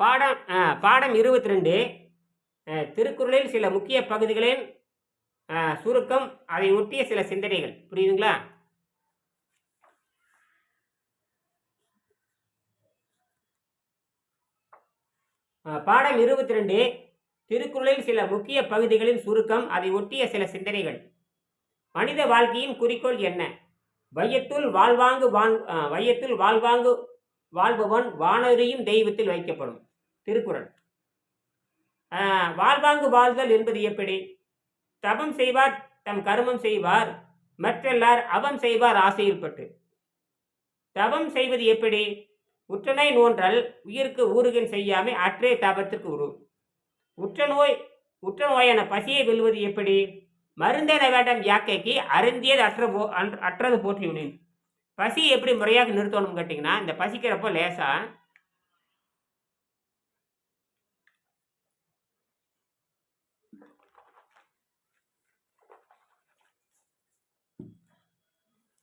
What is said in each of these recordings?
பாடம் பாடம் இருபத்தி ரெண்டு திருக்குறளில் சில முக்கிய பகுதிகளின் சுருக்கம் அதை ஒட்டிய சில சிந்தனைகள். புரியுதுங்களா? பாடம் இருபத்தி ரெண்டு திருக்குறளில் சில முக்கிய பகுதிகளின் சுருக்கம் அதை ஒட்டிய சில சிந்தனைகள். மனித வாழ்க்கையின் குறிக்கோள் என்ன? வையத்துள் வாழ்வாங்கு வான் வையத்துள் வாழ்வாங்கு வாழ்பவன் வானொலியும் தெய்வத்தில் வைக்கப்படும். திருக்குறள். வாழ்வாங்கு வாழ்தல் என்பது எப்படி? தபம் செய்வார் தம் கருமம் செய்வார் மற்றெல்லார் அவம் செய்வார் ஆசையில் பட்டு தவம் செய்வது எப்படி? உற்றனை நோன்றல் உயிருக்கு ஊறுகின் செய்யாமை அற்றே தபத்திற்கு உரு. உற்ற நோய் உற்ற நோயான பசியை வெல்வது எப்படி? மருந்தென வேண்டாம் யாக்கைக்கு அருந்தியது அற்ற போ அன் அற்றது போற்றியுனேன் பசி எப்படி முறையாக நிறுத்தணும் கேட்டிங்கன்னா இந்த பசிக்கிறப்போ லேசாக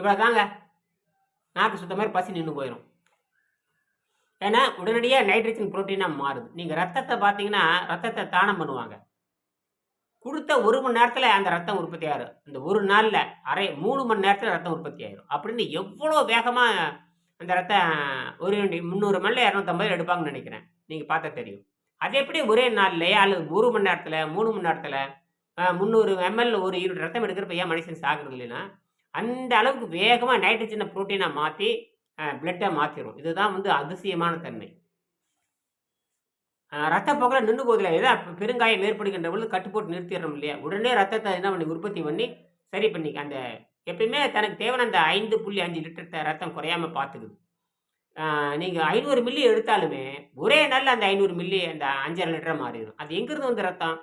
இவ்வளோ தாங்க நாக்கு சுத்த மாதிரி பசி நின்று போயிடும் ஏன்னா உடனடியாக நைட்ரஜன் புரோட்டீனாக மாறுது. நீங்கள் ரத்தத்தை பார்த்தீங்கன்னா ரத்தத்தை தானம் பண்ணுவாங்க. கொடுத்த ஒரு மணி நேரத்தில் அந்த ரத்தம் உற்பத்தி ஆயிரும். இந்த ஒரு நாளில் அரை மூணு மணி நேரத்தில் ரத்தம் உற்பத்தி ஆயிரும். அப்படின்னு எவ்வளோ வேகமாக அந்த ரத்தம் ஒரு முந்நூறு மணில இரநூத்தம்பது எடுப்பாங்கன்னு நினைக்கிறேன். நீங்கள் பார்த்தா தெரியும். அது எப்படி ஒரே நாள்லையே அல்லது ஒரு மணி நேரத்தில் மூணு மணி நேரத்தில் முந்நூறு எம்எல் ஒரு இருபது ரத்தம் எடுக்கிறப்ப ஏன் மனுஷன் சாகுறது இல்லைன்னா அந்த அளவுக்கு வேகமாக நைட்ரஜனை ப்ரோட்டீனாக மாற்றி பிளட்டை மாற்றிடும் இதுதான் வந்து அதிசயமான தன்மை. அஹ், ரத்த போக்கில் நின்று போதில் ஏதா பெருங்காயம் ஏற்படுகின்ற பொழுது கட்டு போட்டு நிறுத்திடுறோம் இல்லையா? உடனே ரத்தத்தை என்ன பண்ணி உற்பத்தி பண்ணி சரி பண்ணி அந்த எப்பயுமே தனக்கு தேவையான அந்த ஐந்து புள்ளி அஞ்சு லிட்டர் ரத்தம் குறையாமல் பார்த்துக்குது. நீங்கள் ஐநூறு மில்லி எடுத்தாலுமே ஒரே நாளில் அந்த ஐநூறு மில்லி அந்த அஞ்சரை லிட்டராக மாறிடும் அது எங்கிருந்து வந்து ரத்தம்?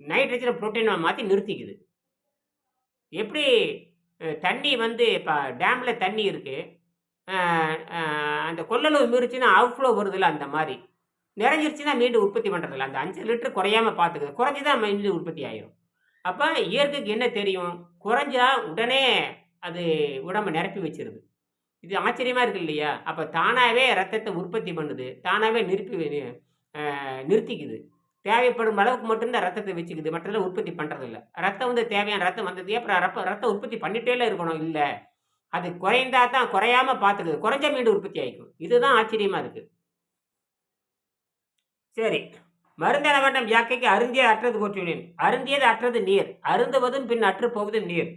நைட்ரஜனை புரோட்டீனை மாற்றி நிறுத்திக்குது. எப்படி தண்ணி வந்து இப்போ டேமில் தண்ணி இருக்குது அந்த கொள்ளளவு மீறிச்சுன்னா அவுட்ஃப்ளோ வருதுல்ல அந்த மாதிரி. நிறைஞ்சிருச்சுன்னா மீண்டும் உற்பத்தி பண்ணுறதில்ல அந்த அஞ்சு லிட்டர் குறையாம பார்த்துக்குது. குறைஞ்சி தான் மீண்டும் உற்பத்தி ஆயிரும். அப்போ இயற்கைக்கு என்ன தெரியும்? குறைஞ்சா உடனே அது உடம்பை நிரப்பி வச்சிருது. இது ஆச்சரியமாக இருக்கு இல்லையா? அப்போ தானாகவே ரத்தத்தை உற்பத்தி பண்ணுது. தானாகவே நிரப்பி நிறுத்திக்குது. தேவைப்படும் அளவுக்கு மட்டும்தான் ரத்தத்தை வச்சுக்குது. மற்றதில் உற்பத்தி பண்ணுறதில்ல ரத்தம் வந்து தேவையான ரத்தம் வந்தது அப்புறம் ரப்ப ரத்தம் உற்பத்தி பண்ணிட்டேல இருக்கணும். இல்லை. அது குறைந்தா தான் குறையாம பார்த்துக்குது குறைஞ்ச மீண்டும் உற்பத்தி ஆகிக்கும் இதுதான் ஆச்சரியமாக இருக்குது சரி. மருந்தென வேண்டாம் யாக்கைக்கு அருந்திய அற்றது போற்றுவினேன் அருந்தியது அற்றது நீர். அருந்துவதும் பின் அற்று போவதும் நீர்.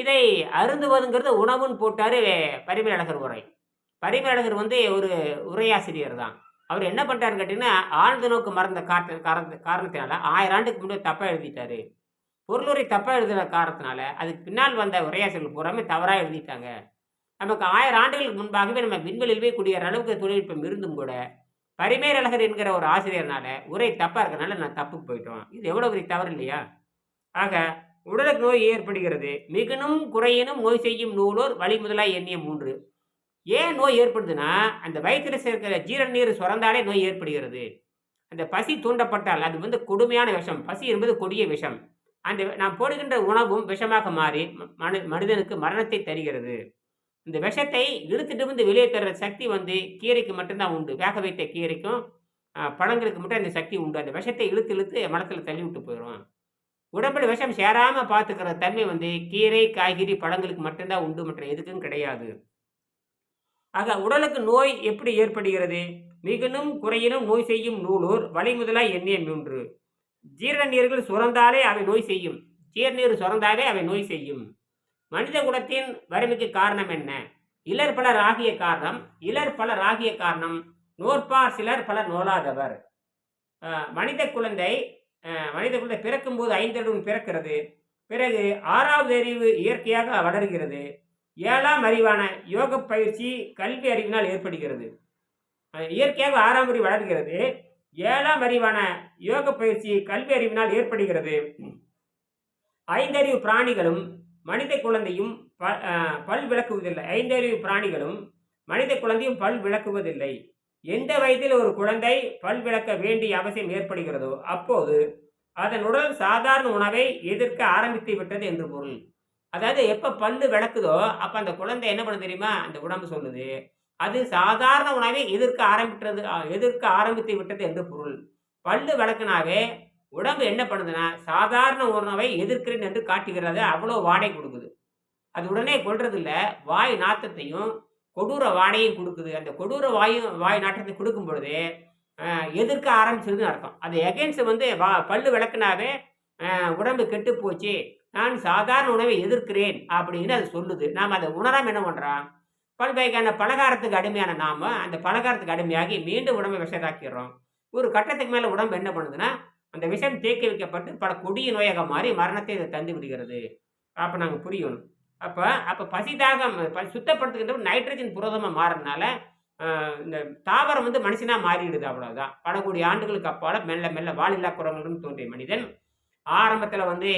இதை அருந்துவதுங்கிறது உணவுன்னு போட்டார் பரிமேலழகர் உரை. பரிமேலழகர் வந்து ஒரு உரையாசிரியர் தான். அவர் என்ன பண்ணிட்டாருன்னு கேட்டிங்கன்னா ஆழ்ந்த நோக்கு மறந்த காட்டு காரண காரணத்தினால ஆயிரம் ஆண்டுக்கு முன்னாடி தப்பாக எழுதிட்டாரு. பொருளுரை தப்பாக எழுதின காரணத்தினால அதுக்கு பின்னால் வந்த உரையாசிரியர்கள் பூராமே தவறாக எழுதிட்டாங்க. நமக்கு ஆயிரம் ஆண்டுகளுக்கு முன்பாகவே நம்ம விண்வெளியில் போய் குடியேற அளவுக்கு தொழில்நுட்பம் இருந்தும் கூட பரிமேலழகர் என்கிற ஒரு ஆசிரியர்னால உரை தப்பாக இருக்கிறனால நான் தப்புக்கு போயிட்டோம். இது எவ்வளோ பெரிய தவறு இல்லையா? ஆக உடலுக்கு நோய் ஏற்படுகிறது. மிகுனும் குறையினும் நோய் செய்யும் நூலோர் வழி முதலாய் எண்ணிய மூன்று. ஏன் நோய் ஏற்படுதுன்னா அந்த வயிற்றில் சேர்க்கிற ஜீரண நீர் சுரந்தாலே நோய் ஏற்படுகிறது. அந்த பசி தூண்டப்பட்டால் அது வந்து கொடுமையான விஷம். பசி என்பது கொடிய விஷம். அந்த நாம் போடுகின்ற உணவும் விஷமாக மாறி ம- மனி மனிதனுக்கு மரணத்தை தருகிறது. இந்த விஷத்தை இழுத்துட்டு வந்து வெளியே தர்ற சக்தி வந்து கீரைக்கு மட்டும்தான் உண்டு. வேக வைத்த கீரைக்கும் பழங்களுக்கு மட்டும் அந்த சக்தி உண்டு. அந்த விஷத்தை இழுத்து இழுத்து மனத்தில் தள்ளி விட்டு போயிடும் உடம்புல விஷம் சேராமல் பார்த்துக்கிற தன்மை வந்து கீரை காய்கறி பழங்களுக்கு மட்டும்தான் உண்டு. மற்ற எதுக்கும் கிடையாது. ஆக உடலுக்கு நோய் எப்படி ஏற்படுகிறது? மிகுனும் குறையினும் நோய் செய்யும் நூலூர் வழிமுதலாய் எண்ணிய மூன்று. ஜீரண நீர்கள் சுரந்தாலே அவை நோய் செய்யும். ஜீர்நீர் சுரந்தாலே அவை நோய் செய்யும். மனித குலத்தின் வறுமைக்கு காரணம் என்ன? இலர் பலர் ஆகிய காரணம். இலர் பலர் ஆகிய காரணம். நோற்பார் சிலர் பலர் நோலாதவர். மனித குழந்தை மனித குழந்தை பிறக்கும்போது ஐந்தருடன் பிறக்கிறது. பிறகு ஆறாவது அறிவு இயற்கையாக வளர்கிறது. ஏழாம் அறிவான யோக பயிற்சி கல்வி அறிவினால் ஏற்படுகிறது. இயற்கையாக ஆறாம் அறிவு வளர்கிறது. ஏழாம் அறிவான யோக பயிற்சி கல்வி அறிவினால் ஏற்படுகிறது. ஐந்தறிவு பிராணிகளும் மனித குழந்தையும் ப- பல் விளக்குவதில்லை. ஐந்தறிவு பிராணிகளும் மனித குழந்தையும் பல் விளக்குவதில்லை. எந்த வயதில் ஒரு குழந்தை பல் விளக்க வேண்டிய அவசியம் ஏற்படுகிறதோ அப்போது அதன் உடல் சாதாரண உணவை எதிர்க்க ஆரம்பித்து விட்டது என்று பொருள். அதாவது எப்போ பல்லு விளக்குதோ அப்போ அந்த குழந்தை என்ன பண்ண தெரியுமா? அந்த உடம்பு சொல்லுது. அது சாதாரண உணவை எதிர்க்க ஆரம்பித்தது எதிர்க்க ஆரம்பித்து விட்டது என்று பொருள். பல்லு விளக்குனாவே உடம்பு என்ன பண்ணுதுன்னா சாதாரண உணவை எதிர்க்கிறேன் என்று காட்டுகிறது. அவ்வளோ வாடகை கொடுக்குது. அது உடனே கொள்றதில்ல வாய் நாத்தத்தையும் கொடூர வாடையும் கொடுக்குது. அந்த கொடூர வாயும் வாய் நாட்டத்தை கொடுக்கும் பொழுது எதிர்க்க ஆரம்பிச்சதுன்னு அர்த்தம். அது எகென்ஸ்ட் வந்து வா பல்லு விளக்குனாவே உடம்பு கெட்டு போச்சு. நான் சாதாரண உணவை எதிர்க்கிறேன் அப்படின்னு அது சொல்லுது. நாம் அதை உணரம் என்ன பண்ணுறோம் பல்வகையான பலகாரத்துக்கு அடிமையான நாம் அந்த பலகாரத்துக்கு அடிமையாகி மீண்டும் உடம்பை விஷதாக்கிடுறோம் ஒரு கட்டத்துக்கு மேலே உடம்பு என்ன பண்ணுதுன்னா அந்த விஷம் தேக்கி வைக்கப்பட்டு பல கொடிய நோயாக மாறி மரணத்தை இதை தந்து விடுகிறது. அப்போ நாங்கள் புரியணும் அப்போ அப்போ பசிதாகம் ப- சுத்தப்படுத்துகின்ற நைட்ரஜன் புரதமாக மாறினால இந்த தாவரம் வந்து மனுஷனாக மாறிடுது அவ்வளோதான் பல கோடி ஆண்டுகளுக்கு அப்பால மெல்ல மெல்ல வாலில்லா குரங்களுடன் தோன்றிய மனிதன் ஆரம்பத்தில் வந்து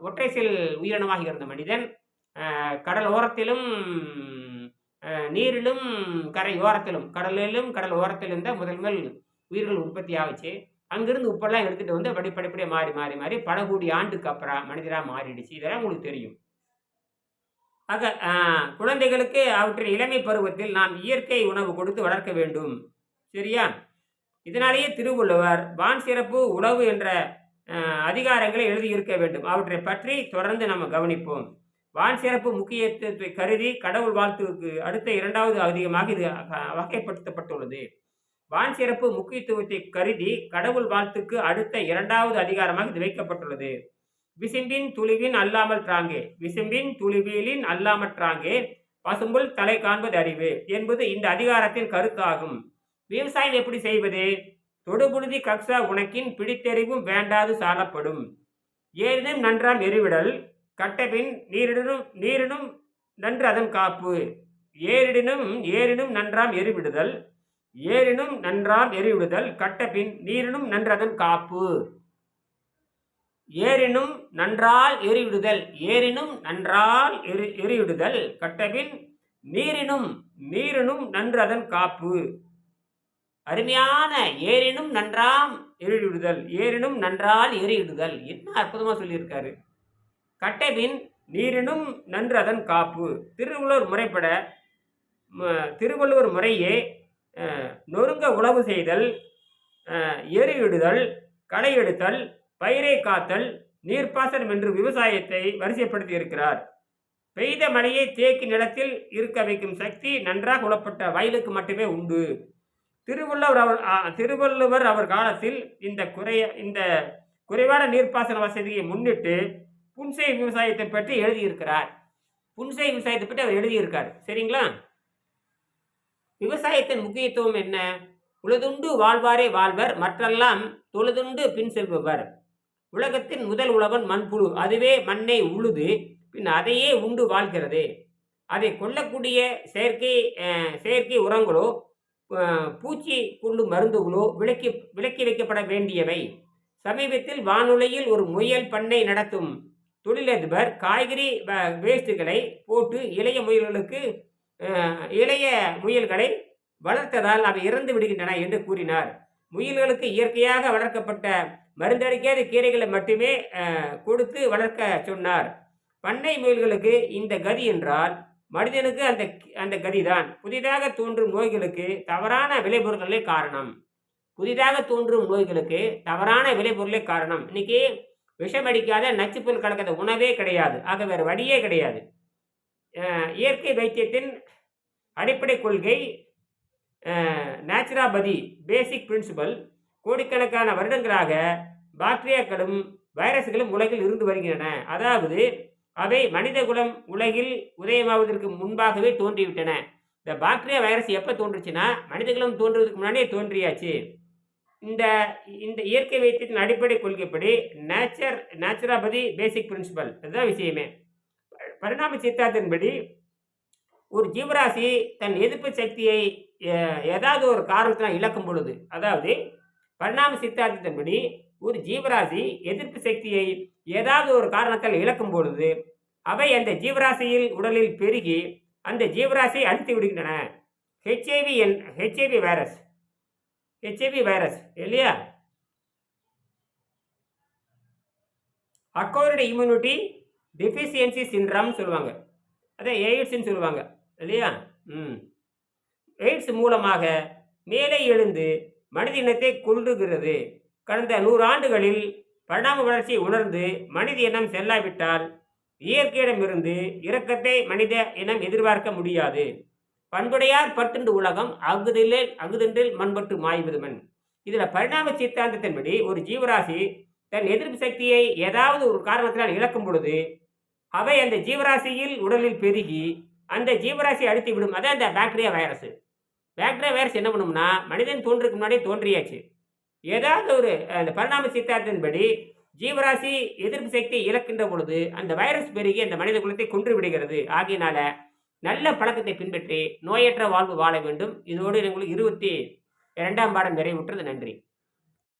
ஒற்றை செல் உயிரினமாக இருந்த மனிதன் கடல் ஓரத்திலும் நீரிலும் கரை ஓரத்திலும் கடலிலும் கடல் ஓரத்திலும் தான் முதல் முதல் உயிர்கள் உற்பத்தி ஆகுச்சு அங்கிருந்து உப்பெல்லாம் எடுத்துகிட்டு வந்து அப்படி படிப்படியாக மாறி மாறி மாறி பல கோடி ஆண்டுக்கு அப்புறம் மனிதராக மாறிடுச்சு. இதெல்லாம் உங்களுக்கு தெரியும். ஆக குழந்தைகளுக்கு அவற்றின் இளமை பருவத்தில் நாம் இயற்கை உணவு கொடுத்து வளர்க்க வேண்டும். சரியா? இதனாலேயே திருவள்ளுவர் வான் சிறப்பு உணவு என்ற அதிகாரங்களை எழுதியிருக்க வேண்டும். அவற்றை பற்றி தொடர்ந்து நம்ம கவனிப்போம். வான் சிறப்பு முக்கியத்துவத்தை கருதி கடவுள் வாழ்த்துக்கு அடுத்த இரண்டாவது அதிகமாக இது வகைப்படுத்தப்பட்டுள்ளது. வான் சிறப்பு முக்கியத்துவத்தை கருதி கடவுள் வாழ்த்துக்கு அடுத்த இரண்டாவது அதிகாரமாக இது வைக்கப்பட்டுள்ளது. விசும்பின் துளிவின் அல்லாமல் தாங்கே. விசும்பின் துளிவிலின் அல்லாமல் தாங்கே. பசும்புல் தலை காண்பது அறிவு என்பது இந்த அதிகாரத்தின் கருத்தாகும். விவசாயம் எப்படி செய்வது? தொடுபுழுதி கக்ஸா உனக்கின் பிடித்தெறிவும் வேண்டாது சாலப்படும் ஏறினும் நன்றாம் எரிவிடல் கட்டபின் நீரிடனும் நீரினும் நன்று அதன் காப்பு. ஏரிடினும் ஏரினும் நன்றாம் எரிவிடுதல் ஏரினும் நன்றாம் எரிவிடுதல் கட்டபின் நீரினும் நன்றதன் காப்பு. ஏரினும் நன்றால் எரிவிடுதல் ஏரினும் நன்றால் எரி எரிவிடுதல் கட்டபின் நீரினும் நீரினும் நன்று அதன் காப்பு. அருமையான ஏரினும் நன்றாம் எரிவிடுதல் ஏரினும் நன்றால் எரிவிடுதல் என்ன அற்புதமாக சொல்லியிருக்காரு. கட்டபின் நீரினும் நன்று அதன் காப்பு. திருவள்ளுவர் முறைப்பட திருவள்ளுவர் முறையே நொறுங்க உழவு செய்தல் எரிவிடுதல் களை எடுத்தல் பயிரை காத்தல் நீர்ப்பாசனம் என்று விவசாயத்தை வரிசைப்படுத்தி இருக்கிறார் பெய்த மழையை தேக்கி நிலத்தில் இருக்க வைக்கும் சக்தி நன்றாக உழப்பட்ட வயலுக்கு மட்டுமே உண்டு. திருவள்ளுவர் அவர் திருவள்ளுவர் அவர் காலத்தில் இந்த குறைய இந்த குறைவான நீர்ப்பாசன வசதியை முன்னிட்டு புன்செய் விவசாயத்தை பற்றி எழுதியிருக்கிறார். புன்செய் விவசாயத்தை பற்றி அவர் எழுதியிருக்கார். சரிங்களா? விவசாயத்தின் முக்கியத்துவம் என்ன? உழுதுண்டு வாழ்வாரே வாழ்வர் மற்றெல்லாம் தொழுதுண்டு பின் செல்பவர். உலகத்தின் முதல் உழவன் மண்புழு அதுவே மண்ணை உழுது பின் அதையே உண்டு வாழ்கிறது. அதை கொல்லக்கூடிய செயற்கை செயற்கை உரங்களோ பூச்சி கொல்லும் மருந்துகளோ விலக்கி விலக்கி வைக்கப்பட வேண்டியவை. சமீபத்தில் வானொலியில் ஒரு முயல் பண்ணை நடத்தும் தொழிலதிபர் காய்கறி வ- வேஸ்ட்டுகளை போட்டு இளைய முயல்களுக்கு இளைய முயல்களை வளர்த்ததால் அவை இறந்து விடுகின்றன என்று கூறினார். முயல்களுக்கு இயற்கையாக வளர்க்கப்பட்ட மருந்தடிக்காத கீரைகளை மட்டுமே கொடுத்து வளர்க்க சொன்னார். பண்ணை முயல்களுக்கு இந்த கதி என்றால் மனிதனுக்கு அந்த அந்த கதிதான். புதிதாக தோன்றும் நோய்களுக்கு தவறான விளைபொருட்களே காரணம். புதிதாக தோன்றும் நோய்களுக்கு தவறான விளைபொருளே காரணம். இன்னைக்கு விஷமடிக்காத நச்சுப்பொருள் கலக்காத உணவே கிடையாது. ஆக வேறு வழியே கிடையாது. இயற்கை வைத்தியத்தின் அடிப்படை கொள்கை நேச்சுராபதி பேசிக் பிரின்சிபல் கோடிக்கணக்கான வருடங்களாக பாக்டீரியாக்களும் வைரஸ்களும் உலகில் இருந்து வருகின்றன. அதாவது அவை மனித குலம் உலகில் உதயமாவதற்கு முன்பாகவே தோன்றிவிட்டன. இந்த பாக்டீரியா வைரஸ் எப்போ தோன்றுச்சுன்னா மனிதகுலம் தோன்றுவதற்கு முன்னாடியே தோன்றியாச்சு. இந்த இந்த இயற்கை வைத்தியத்தின் அடிப்படை கொள்கைப்படி நேச்சர் நேச்சுராபதி பேசிக் பிரின்சிபல் அதுதான் விஷயமே. பரிணாம சித்தாத்தின்படி ஒரு ஜீவராசி தன் எதிர்ப்பு சக்தியை ஏதாவது ஒரு காரணத்தினால் இழக்கும் பொழுது அதாவது பரிணாம சித்தாந்தத்தின்படி ஒரு ஜீவராசி எதிர்ப்பு சக்தியை ஏதாவது ஒரு காரணத்தால் இழக்கும் பொழுது அவை அந்த ஜீவராசியில் உடலில் பெருகி அந்த ஜீவராசியை அழித்து விடுகின்றன. ஹெச்ஐவி என் ஹெச்ஐவி வைரஸ் ஹெச்ஐவி வைரஸ் இல்லையா? அக்கோர்டு இம்யூனிட்டி டெஃபிஷியன்சி சின்ட்ரம் சொல்லுவாங்க. அதே எய்ட்ஸ்ன்னு சொல்லுவாங்க இல்லையா? ம். எய்ட்ஸ் மூலமாக மேலே எழுந்து மனித இனத்தை கொல்லுகிறது. கடந்த நூறு ஆண்டுகளில் பரிணாம வளர்ச்சியை உணர்ந்து மனித இனம் செல்லாவிட்டால் இயற்கையிடமிருந்து இரக்கத்தை மனித இனம் எதிர்பார்க்க முடியாது. பண்புடையார் பட்டுண்டு உலகம் அகுதிலே அகுதென்றில் மண்பட்டு மாய்வதுமன். இதில் பரிணாம சித்தாந்தத்தின்படி ஒரு ஜீவராசி தன் எதிர்ப்பு சக்தியை ஏதாவது ஒரு காரணத்தினால் இழக்கும் பொழுது அவை அந்த ஜீவராசியில் உடலில் பெருகி அந்த ஜீவராசியை அழுத்தி விடும். அதான் அந்த பாக்டீரியா வைரஸ் பாக்டீரியா வைரஸ் என்ன பண்ணும்னா மனிதன் தோன்றுக்கு முன்னாடியே தோன்றியாச்சு. ஏதாவது ஒரு அந்த பரிணாம சித்தாந்தத்தின்படி ஜீவராசி எதிர்ப்பு சக்தியை இழக்கின்ற பொழுது அந்த வைரஸ் பெருகி அந்த மனித குலத்தை கொன்று விடுகிறது. ஆகையினால நல்ல பழக்கத்தை பின்பற்றி நோயற்ற வாழ்வு வாழ வேண்டும். இதோடு எங்களுக்கு இருபத்தி இரண்டாம் பாடம் நிறைவுற்றது. நன்றி.